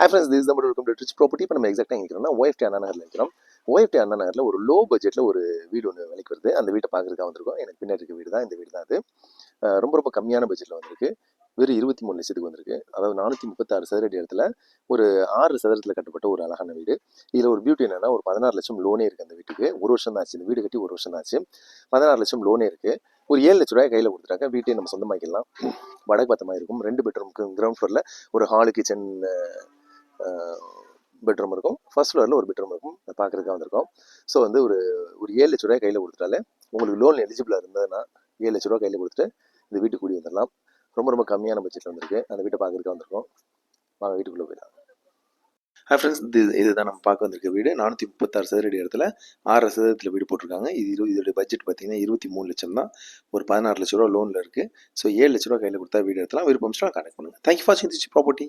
High friends this நம்ம welcome to rich property இப்போ நம்ம எக்ஸாக்டாக இருக்கிறோம்னா OFT அண்ணா நகரில் இருக்கிறோம். OFT அண்ணா நகரில் ஒரு லோ பட்ஜெட்டில் ஒரு வீடு ஒன்று விலைக்கு வருது. அந்த வீட்டை பார்க்குறதுக்காக வந்திருக்கோம். எனக்கு பின்னாடி இருக்க வீடு தான். இந்த வீடு தான் அது. ரொம்ப ரொம்ப கம்மியான பட்ஜெட்டில் வந்திருக்கு. வெறும் இருபத்தி மூணு லட்சத்துக்கு வந்திருக்கு. அதாவது நானூற்றி முப்பத்தாறு சதுரடி இடத்துல ஒரு ஆறு சதுரத்தில் கட்டப்பட்ட ஒரு அழகான வீடு. இதில் ஒரு பியூட்டி என்னென்னா ஒரு பதினாறு லட்சம் லோனே இருக்குது அந்த வீட்டுக்கு. ஒரு வருஷம் தான் ஆச்சு. இந்த வீடு கட்டி ஒரு வருஷம் தான் ஆச்சு. பதினாறு லட்சம் லோனே இருக்குது ஒரு ஏழு லட்ச ரூபாய் கையில் கொடுத்துட்டாங்க. வீட்டையும் நம்ம சொந்தமாக்கிடலாம். வடக்கு பத்தமாக இருக்கும். ரெண்டு பெட்ரூம்க்கு கிரவுண்ட் ஃப்ளோரில் ஒரு ஹாலு கிச்சன் பெட்ரூம் இருக்கும். ஃபர்ஸ்ட் ஃப்ளோரில் ஒரு பெட்ரூம் இருக்கும். பார்க்குறதுக்காக வந்திருக்கோம். ஸோ வந்து ஒரு ஒரு ஏழு லட்ச ரூபாய் கையில் கொடுத்துட்டாலே உங்களுக்கு லோன் எலிஜிபிளாக இருந்ததுன்னா ஏழு லட்ச ரூபா கையில் கொடுத்துட்டு இந்த வீட்டுக்கு கூடி வந்துடலாம். ரொம்ப ரொம்ப கம்மியான பட்ஜெட்டில் வந்திருக்கு. அந்த வீட்டை பார்க்குறதுக்காக வந்திருக்கோம். வாங்க வீட்டுக்குள்ளே போயிடலாம். ஹாய் ஃப்ரெண்ட்ஸ் இது இதுதான் நம்ம பார்க்க வந்திருக்க வீடு. நானூற்றி முப்பத்தாறு சதுரடி இடத்துல ஆறு சதவீதத்தில் வீடு போட்டிருக்காங்க. இது இரு இதோடைய பட்ஜெட் பார்த்தீங்கன்னா இருபத்தி மூணு லட்சம் தான். ஒரு பதினாறு லட்ச ரூபா லோனில் இருக்குது ஸோ ஏழு லட்ச ரூபா கையில் கொடுத்தா வீடு எடுத்தலாம் விருப்பம் கனெக்ட் பண்ணுங்கள் தேங்க்யூ ஃபார் வாட்சிங் ப்ராப்பர்ட்டி